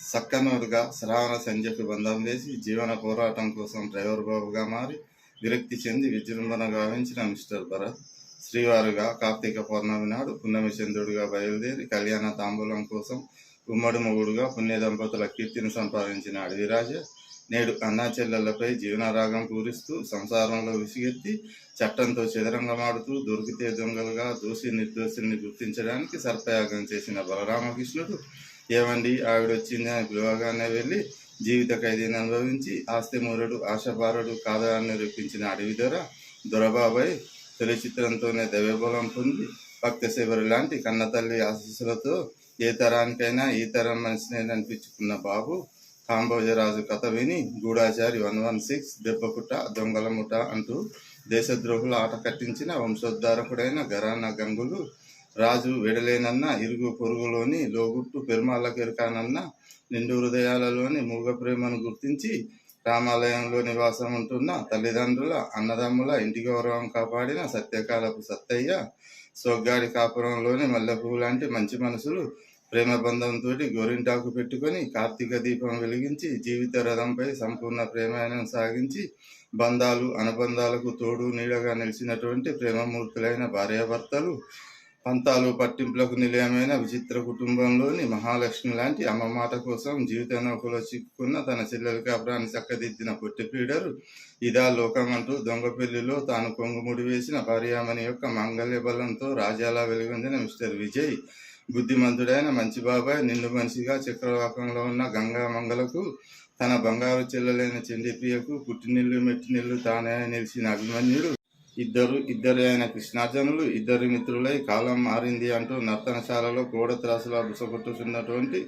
సక్కనూరుగా శ్రావణ సంధ్యకు బంధం వేసి జీవన పోరాటం కోసం డ్రైవర్ బాబుగా మారి విరక్తి చెంది విజృంభణ గావించిన మిస్టర్ భరత్ శ్రీవారుగా కార్తీక పౌర్ణమి నాడు పున్నమి చంద్రుడిగా బయలుదేరి కళ్యాణ తాంబూలం కోసం ఉమ్మడి మొగుడుగా పుణ్య దంపతుల కీర్తిని సంపాదించిన అడవిరాజ నేడు అన్నాచెల్లెళ్ళపై జీవనరాగం పూరిస్తూ సంసారంలో విసిగెత్తి చట్టంతో చదరంగమాడుతూ దొరికితే దొంగలుగా దోషి నిర్దోషుల్ని గుర్తించడానికి సర్పయాగం చేసిన బలరామకృష్ణుడు ఏమండి? ఆవిడ వచ్చింది అని పిలవగానే వెళ్ళి జీవిత ఖైదీని అనుభవించి ఆస్తి మూరుడు ఆశపారుడు రూపించిన అడవి దొర దొరబాబాయ్ తొలి చిత్రంతోనే దైవబలం పొంది భక్త శివరు లాంటి కన్నతల్లి ఆశీస్సులతో ఏ తరానికైనా ఈ తరం మనిషినే అనిపించుకున్న బాబు కాంబోజరాజు కథ విని గూఢాచారి వన్ వన్ సిక్స్ దెబ్బపుట దొంగల ముఠ అంటూ దేశద్రోహుల ఆట కట్టించిన వంశోద్ధారకుడైన గరాన గంగులు రాజు వెడలేనన్న ఇరుగు పొరుగులోని లోగుట్టు పెరుమాళ్ళ కెరకానన్న నిండు హృదయాలలోని మూగ ప్రేమను గుర్తించి రామాలయంలో నివాసం ఉంటున్న తల్లిదండ్రుల అన్నదమ్ముల ఇంటి గౌరవం కాపాడిన సత్యకాలపు సత్తయ్య సొగ్గాడి కాపురంలోని మల్లెపువ్వు లాంటి మంచి మనసులు ప్రేమ బంధంతో గోరింటాకు పెట్టుకొని కార్తీక దీపం వెలిగించి జీవిత రథంపై సంపూర్ణ ప్రేమాయణం సాగించి బంధాలు అనుబంధాలకు తోడు నీడగా నిలిచినటువంటి ప్రేమమూర్తులైన భార్యాభర్తలు పంతాలు పట్టింపులకు నిలయమైన విచిత్ర కుటుంబంలోని మహాలక్ష్మి లాంటి అమ్మ మాట కోసం జీవిత నౌకలో చిక్కుకున్న తన చెల్లెలు కాపురాన్ని చక్కదిద్దిన పొట్టి పీడరు. ఇదా లోకమంటూ దొంగ పెళ్ళిలో తాను కొంగుముడి వేసిన పర్యామణి యొక్క మాంగళ్య బలంతో రాజాలా వెలుగొందిన మిస్టర్ విజయ్. బుద్ధిమంతుడైన మంచి బాబాయ్ నిండు మనిషిగా చక్రవాకంలో ఉన్న గంగా మంగళకు తన బంగారు చెల్లెలైన చండిప్రియకు పుట్టినిల్లు మెట్టినిల్లు తానే నిలిచిన అభిమన్యుడు. ఇద్దరు ఇద్దరు అయిన కృష్ణార్జునులు ఇద్దరు మిత్రులై కాలం మారింది అంటూ నర్తనశాలలో గోడ త్రాసులా బుసగొట్టుచున్నటువంటి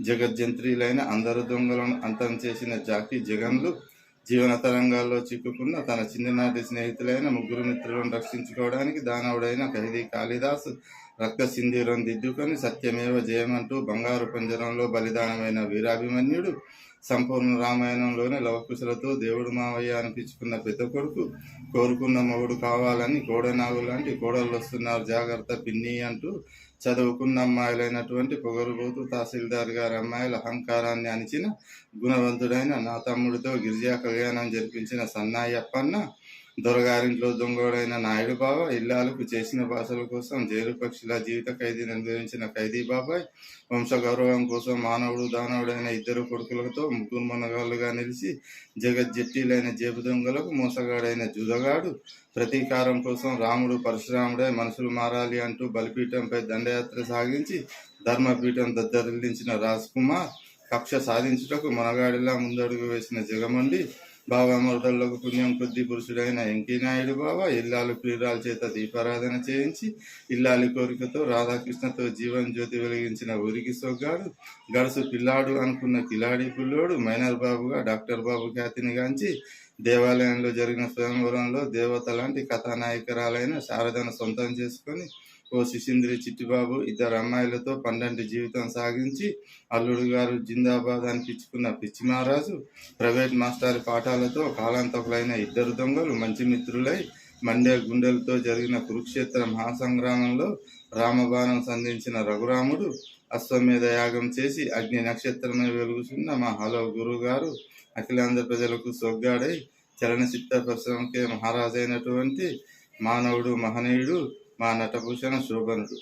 జగజ్జంత్రీలైన అందరు దొంగలను అంతం చేసిన జాకి జగన్లు జీవన తరంగాల్లో చిక్కుకున్న తన చిన్ననాటి స్నేహితులైన ముగ్గురు మిత్రులను రక్షించుకోవడానికి దానవుడైన ఖైదీ కాళిదాసు రక్త సింధూరం దిద్దుకొని సత్యమేవ జయమంటూ బంగారు పంజరంలో బలిదానమైన వీరాభిమన్యుడు సంపూర్ణ రామాయణంలోనే లవకుశలతో దేవుడు మావయ్య అనిపించుకున్న పెద్ద కొడుకు కోరుకున్న మొగుడు కావాలని కోడనాగు లాంటి కోడళ్ళు వస్తున్నారు. జాగ్రత్త పిన్ని అంటూ చదువుకున్న అమ్మాయిలైనటువంటి పొగరుబోతు తహసీల్దార్ గారి అమ్మాయిల అహంకారాన్ని అణిచిన గుణవంతుడైన నా తమ్ముడితో గిరిజా కళ్యాణం జరిపించిన సన్నాయప్పన్న దొరగారింట్లో దొంగోడైన నాయుడు బాబా ఇల్లాలకు చేసిన భాషల కోసం జైలు పక్షుల జీవిత ఖైదీని అనుభవించిన ఖైదీ బాబాయ్ వంశ గౌరవం కోసం మానవుడు దానవుడైన ఇద్దరు కొడుకులతో ముగ్గురు మనగాళ్ళుగా నిలిచి జగజ్జట్టీలైన జేబు దొంగలకు మోసగాడైన జుదగాడు ప్రతీకారం కోసం రాముడు పరశురాముడై మనుషులు మారాలి అంటూ బలిపీఠంపై దండయాత్ర సాగించి ధర్మపీఠం దద్దరిల్లించిన రాజ్ కుమార్ కక్ష సాధించుటకు మనగాడిలా ముందడుగు వేసిన జగమండి. బాబా మరదళ్ళకు పుణ్యం కొద్ది పురుషుడైన వెంకయ్యనాయుడు బాబా ఇల్లాలు ప్రియురాల చేత దీపారాధన చేయించి ఇల్లాలి కోరికతో రాధాకృష్ణతో జీవన్ జ్యోతి వెలిగించిన ఊరికి సొగ్గాడు గడుసు పిల్లాడు అనుకున్న కిలాడి పిల్లోడు మైనర్ బాబుగా డాక్టర్ బాబు ఖ్యాతిని గాంచి దేవాలయంలో జరిగిన స్వయంవరంలో దేవత లాంటి కథానాయకురాలైన శారదను సొంతం చేసుకొని ఓ శిశింద్రి చిట్టిబాబు ఇద్దరు అమ్మాయిలతో పండంటి జీవితం సాగించి అల్లుడు గారు జిందాబాద్ అనిపించుకున్న పిచ్చి మహారాజు ప్రైవేట్ మాస్టర్ పాఠాలతో కాలాంతకులైన ఇద్దరు దొంగలు మంచి మిత్రులై మండే గుండెలతో జరిగిన కురుక్షేత్ర మహాసంగ్రామంలో రామబాణం సంధించిన రఘురాముడు అశ్వమేధ యాగం చేసి అగ్ని నక్షత్రమే వెలుగుతున్న మా హలో గురువు గారు అఖిలాంధ్ర ప్రజలకు సొగ్గాడై చలనచిత్ర పరిశ్రమకే మహారాజైనటువంటి మానవుడు మహనీయుడు మా నటభూషణ శోభనుడు